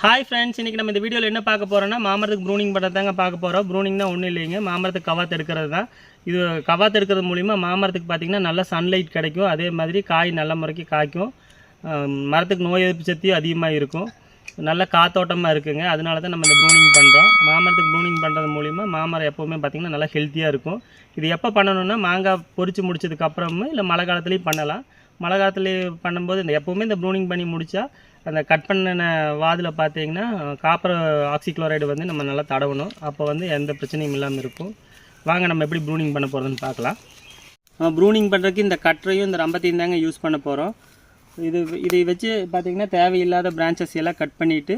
Hi friends இன்றைக்கி நம்ம இந்த வீடியோவில் என்ன பார்க்க போகிறோம்னா மாமரத்துக்கு ப்ரூனிங் பண்ணுறதாங்க பார்க்க போகிறோம் ப்ரூனிங் தான் ஒன்றும் இல்லைங்க. மாமரத்துக்கு கவாத்து எடுக்கிறது தான். இது கவாத்து எடுக்கிறது மூலிமா மாமரத்துக்கு பார்த்திங்கன்னா நல்ல சன்லைட் கிடைக்கும். அதே மாதிரி காய் நல்ல முறைக்கு காய்க்கும். மரத்துக்கு நோய் எதிர்ப்பு சக்தியும் அதிகமாக இருக்கும். நல்ல காத்தோட்டமாக இருக்குங்க. அதனால தான் நம்ம இந்த ப்ரூனிங் பண்ணுறோம் மாமரத்துக்கு ப்ரூனிங் பண்ணுறது மூலிமா மாமரம் எப்போவுமே பார்த்திங்கன்னா நல்லா ஹெல்த்தியாக இருக்கும். இது எப்போ பண்ணணும்னா மாங்காய் பொறிச்சு முடிச்சதுக்கப்புறமும் இல்லை மழை காலத்துலேயும் பண்ணலாம். மழை காலத்துலேயே பண்ணும்போது இந்த எப்போவுமே இந்த ப்ரூனிங் பண்ணி முடித்தா அந்த கட் பண்ணின வாதில் பார்த்தீங்கன்னா காப்பர் ஆக்சிக்ளோரைடு வந்து நம்ம நல்லா தடவணும். அப்போ வந்து எந்த பிரச்சனையும் இல்லாமல் இருக்கும். வாங்க நம்ம எப்படி ப்ரூனிங் பண்ண போகிறதுன்னு பார்க்கலாம் நம்ம ப்ரூனிங் பண்ணுறதுக்கு இந்த கட்டரையும் இந்த ரம்பத்தையும் தாங்க யூஸ் பண்ண போகிறோம் இது இதை வச்சு பார்த்தீங்கன்னா தேவையில்லாத பிரான்ச்சஸ் எல்லாம் கட் பண்ணிவிட்டு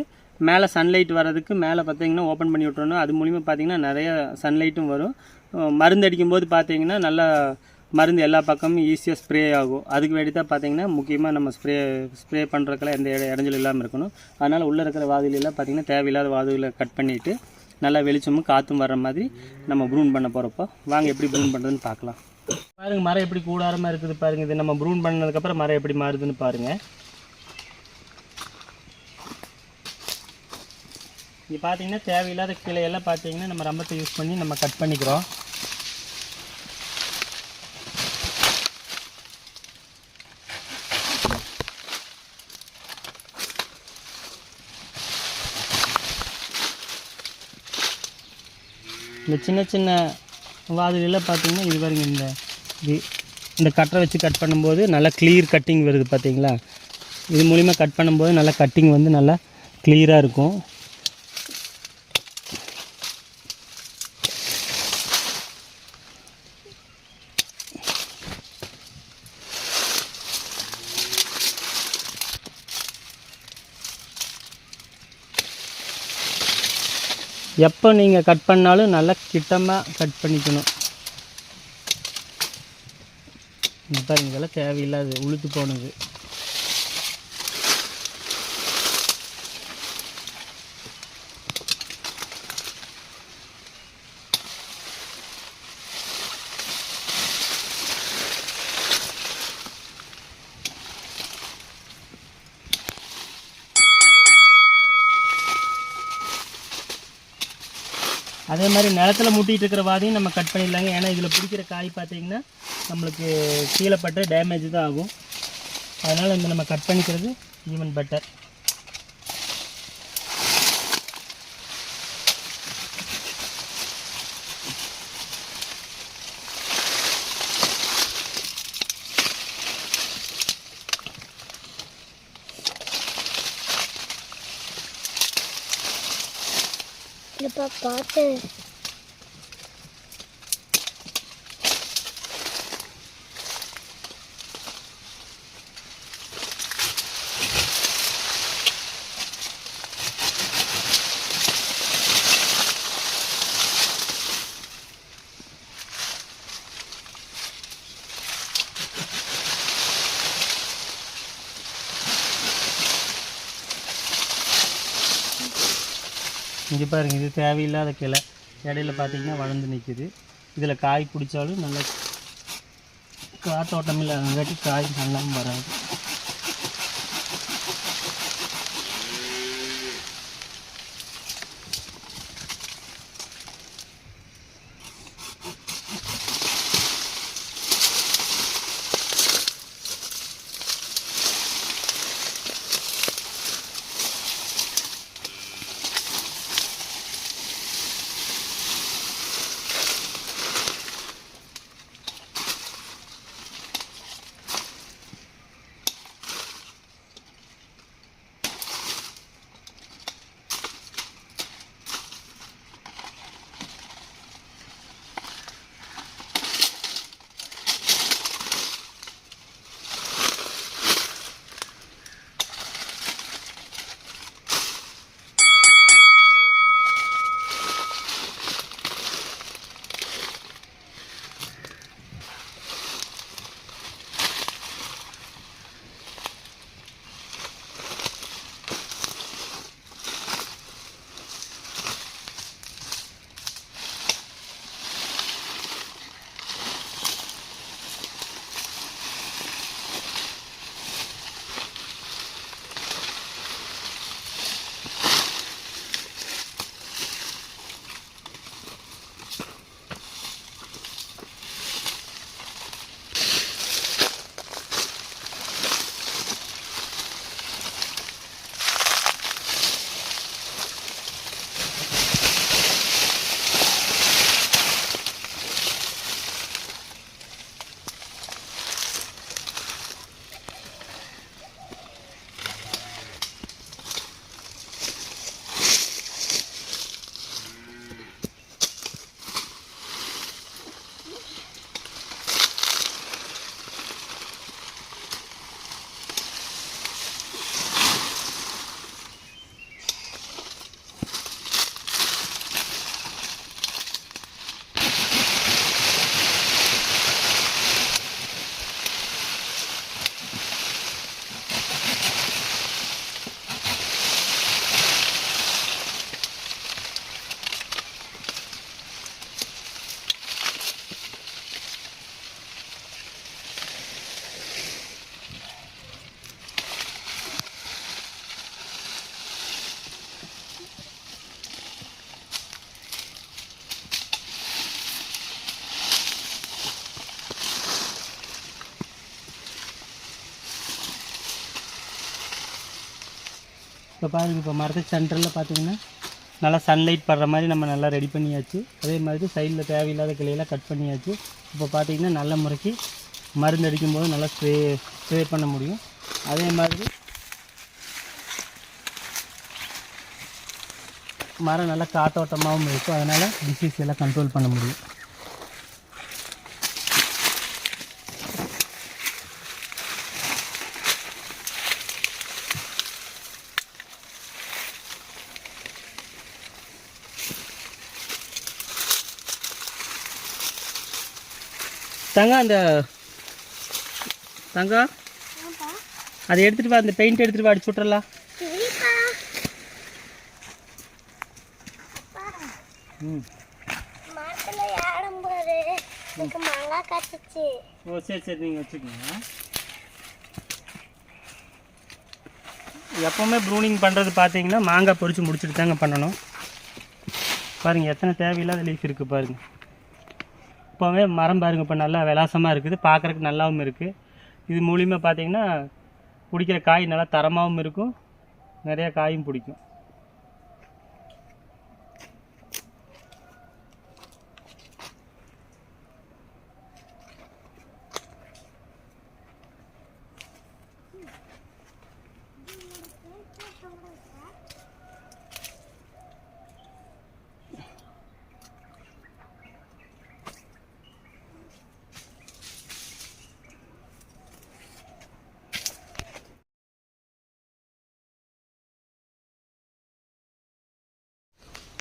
மேலே சன்லைட் வர்றதுக்கு மேலே பார்த்தீங்கன்னா ஓப்பன் பண்ணி விட்றணும் அது மூலிமா பார்த்தீங்கன்னா நிறைய சன்லைட்டும் வரும். மருந்து அடிக்கும்போது பார்த்தீங்கன்னா நல்லா மருந்து எல்லா பக்கமும் ஈஸியாக ஸ்ப்ரே ஆகும். அதுக்கு வேண்டி தான் பார்த்தீங்கன்னா முக்கியமாக நம்ம ஸ்ப்ரே ஸ்ப்ரே பண்ணுறதுக்கெல்லாம் எந்த இடைஞ்சல் இல்லாமல் இருக்கணும். அதனால் உள்ளே இருக்கிற வாதிலெல்லாம் பார்த்தீங்கன்னா தேவையில்லாத வாதுகளை கட் பண்ணிவிட்டு நல்லா வெளிச்சமும் காற்றும் வர்ற மாதிரி நம்ம ப்ரூன் பண்ண போகிறப்போ வாங்க எப்படி ப்ரூன் பண்ணுறதுன்னு பார்க்கலாம் பாருங்கள் மரம் எப்படி கூடாரமாக இருக்குது பாருங்க. இது நம்ம ப்ரூன் பண்ணதுக்கப்புறம் மரம் எப்படி மாறுதுன்னு பாருங்கள் இங்கே பார்த்தீங்கன்னா தேவையில்லாத கிளையெல்லாம் பார்த்தீங்கன்னா நம்ம ரம்பத்தை யூஸ் பண்ணி நம்ம கட் பண்ணிக்கிறோம். இந்த சின்ன சின்ன வாதிலெல்லாம் பார்த்தீங்கன்னா இது பாருங்க இந்த இது. இந்த கட்டரை வச்சு கட் பண்ணும்போது நல்லா கிளியர் கட்டிங் வருது பார்த்தீங்களா? இது மூலிமா கட் பண்ணும்போது நல்லா கட்டிங் வந்து நல்லா கிளியராக இருக்கும். எப்போ நீங்கள் கட் பண்ணாலும் நல்லா கிட்டமாக கட் பண்ணிக்கணும். இப்போ இதெல்லாம் தேவையில்லாது உளுத்து போனது. அதே மாதிரி நிலத்துல மூட்டிகிட்டு இருக்கிற வாதையும் நம்ம கட் பண்ணிடலாங்க. ஏன்னா இதில் பிடிக்கிற காய் பார்த்தீங்கன்னா நம்மளுக்கு கீழே பட்டு டேமேஜ் தான் ஆகும். அதனால் இந்த நம்ம கட் பண்ணிக்கிறது ஈவன் பெட்டர் இல்லைப்பா பார்த்து இங்கே பாருங்க இது தேவையில்லாத கிளை. இடையில பார்த்தீங்கன்னா வளர்ந்து நிற்கிது இதில் காய் பிடிச்சாலும் நல்லா காத்தோட்டம் இல்லாதங்காட்டி காய் நல்லா வராது. இப்போ பாருங்கள் இப்போ மரத்து சென்டரில் பார்த்தீங்கன்னா நல்லா சன்லைட் படுற மாதிரி நம்ம நல்லா ரெடி பண்ணியாச்சு. அதே மாதிரி சைடில் தேவையில்லாத கிளையெல்லாம் கட் பண்ணியாச்சு. இப்போ பார்த்தீங்கன்னா நல்ல முறைக்கு மருந்து அடிக்கும்போது நல்லா ஸ்ப்ரே ஸ்ப்ரே பண்ண முடியும். அதே மாதிரி மரம் நல்லா காத்தோட்டமாகவும் இருக்கும். அதனால் டிசீஸ் எல்லாம் கண்ட்ரோல் பண்ண முடியும். தங்க அந்த தங்கா? அதை எடுத்துகிட்டு வா அந்த பெயிண்ட் எடுத்துகிட்டு வா அடிச்சு விட்றலாம் ம். ஓ சரி சரி நீங்கள் வச்சுக்கோங்க. எப்போவுமே ப்ரூனிங் பண்ணுறது பார்த்தீங்கன்னா மாங்காய் பொறிச்சு முடிச்சுட்டு தாங்க பண்ணணும். பாருங்கள் எத்தனை தேவையில்லாத லீஃப் இருக்குது பாருங்கள் இப்போவே மரம் பாருங்கள் இப்போ நல்லா விலாசமாக இருக்குது பார்க்குறக்கு நல்லாவும் இருக்குது இது மூலிமா பார்த்தீங்கன்னா பிடிக்கிற காய் நல்லா தரமாகவும் இருக்கும் நிறையா காயும் பிடிக்கும்.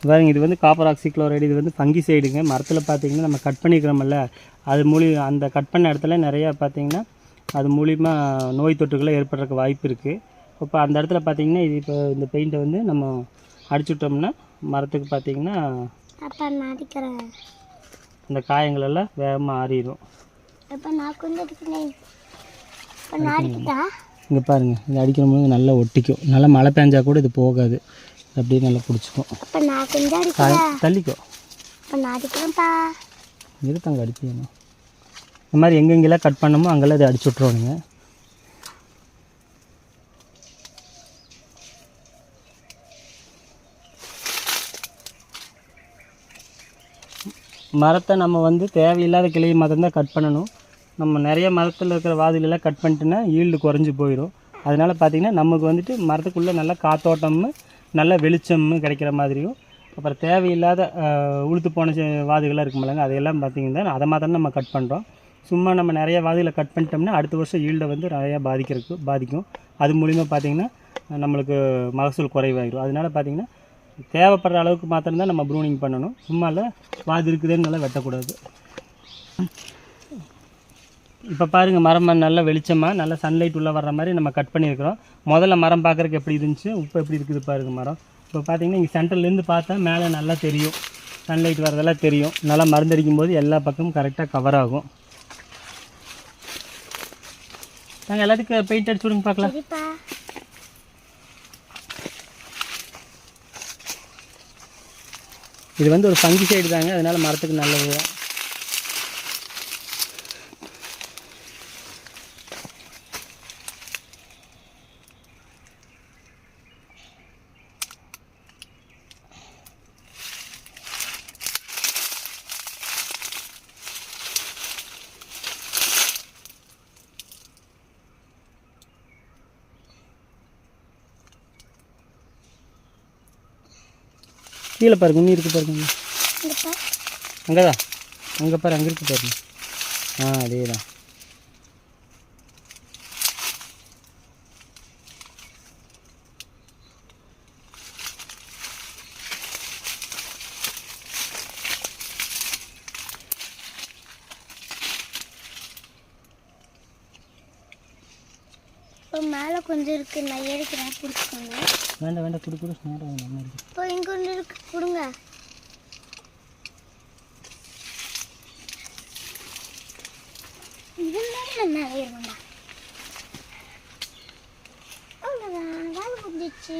பாருங்க இது வந்து காப்பர் ஆக்சிக்ளோரைடு இது வந்து ஃபங்கி சைடுங்க மரத்தில் பார்த்தீங்கன்னா நம்ம கட் பண்ணிக்கிறோம்ல அது மூலி அந்த கட் பண்ண இடத்துல நிறையா பார்த்தீங்கன்னா அது மூலிமா நோய் தொற்றுகளை ஏற்படுறதுக்கு வாய்ப்பு இருக்குது இப்போ அந்த இடத்துல பார்த்தீங்கன்னா இது இப்போ இந்த பெயிண்ட்டை வந்து நம்ம அடிச்சுட்டோம்னா மரத்துக்கு பார்த்தீங்கன்னா அப்பா நான் அடிக்கிறேன் அந்த காயங்கள் எல்லாம் வேகமாக ஆறிடும் இங்கே பாருங்கள் இது அடிக்கிற போது நல்லா ஒட்டிக்கும். நல்லா மழை பெஞ்சா கூட இது போகாது. அப்படியே நல்லா பிடிச்சிக்கும் தள்ளிக்கோ. அடிக்கிறேன்ப்பா. இருக்காங்க அடிப்பியணும் இந்த மாதிரி எங்கெங்கெல்லாம் கட் பண்ணமோ அங்கெல்லாம் இதை அடிச்சு விட்ருவானுங்க மரத்தை நம்ம வந்து தேவையில்லாத கிளையை மட்டும்தான் கட் பண்ணணும். நம்ம நிறைய மரத்தில் இருக்கிற வாதிலெல்லாம் கட் பண்ணிட்டுனா ஈல்டு குறைஞ்சி போயிடும் அதனால் பார்த்திங்கன்னா நமக்கு வந்துட்டு மரத்துக்குள்ளே நல்லா காத்தோட்டமும் நல்ல வெளிச்சமும் கிடைக்கிற மாதிரியும் அப்புறம் தேவையில்லாத உளுத்து போன செ- வாதுகள்லாம் இருக்குமில்லங்க அதையெல்லாம் பார்த்திங்கன்னா அதை மாத்திரம் நம்ம கட் பண்ணுறோம் சும்மா நம்ம நிறைய வாதுகளை கட் பண்ணிட்டோம்னா அடுத்த வருஷம் ஈல்டை வந்து நிறையா பாதிக்கிறதுக்கு பாதிக்கும். அது மூலிமா பார்த்திங்கன்னா நம்மளுக்கு மகசூல் குறைவாயிடும் அதனால் பார்த்திங்கன்னா தேவைப்படுற அளவுக்கு மாத்திரம்தான் நம்ம ப்ரூனிங் பண்ணணும். சும்மா இல்லை வாது இருக்குதுன்னு நல்லா வெட்டக்கூடாது. இப்போ பாருங்கள் மரம் நல்ல வெளிச்சமாக நல்ல சன்லைட் உள்ளே வர்ற மாதிரி நம்ம கட் பண்ணியிருக்கிறோம். முதல்ல மரம் பார்க்குறதுக்கு எப்படி இருந்துச்சு? இப்போ எப்படி இருக்குது பாருங்கள் மரம். இப்போ பார்த்தீங்கன்னா இங்கே சென்டர்லேருந்து பார்த்தா மேலே நல்லா தெரியும். சன்லைட் வரதெல்லாம் தெரியும். நல்லா மருந்தடிக்கும் போது எல்லா பக்கமும் கரெக்டாக கவர் ஆகும். நாங்கள் எல்லாத்துக்கும் பெயிண்ட் அடிச்சு விடுங்க பார்க்கலாம். இது வந்து ஒரு ஃபங்கி சைடு தாங்க. அதனால மரத்துக்கு நல்லது தான். கீழே பாருங்க உண்ணி இருக்கு பாருங்க. இங்கப்பா அங்கே தான் அங்கே பாரு அங்கே இருக்கு பாருங்க. ஆ அதே தான் இப்போ மேலே கொஞ்சம் இருக்கு. நான் ஏறிக்கிறேன். பிடிச்சிக்கோங்க. வேண்டாம் வேண்டாம். கொடு கொடு. நேரம் ஆகும், இப்போ இங்கே ஒன்று இருக்கு. கொடுங்க. இதுதான் நான் ஏறுவேண்டா அவ்வளோதான் வேலை முடிஞ்சிச்சு.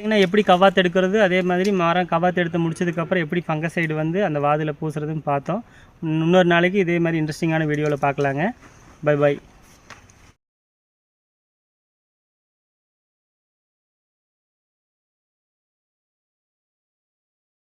பார்த்தீங்கன்னா எப்படி கவாத்து எடுக்கிறது? அதே மாதிரி மரம் கவாத்து எடுத்து முடிச்சதுக்கப்புறம் எப்படி ஃபங்கசைடு வந்து அந்த வாதில் பூசுறதுன்னு பார்த்தோம். இன்னொரு நாளைக்கு இதே மாதிரி இன்ட்ரெஸ்டிங்கான வீடியோவில் பார்க்கலாங்க. By by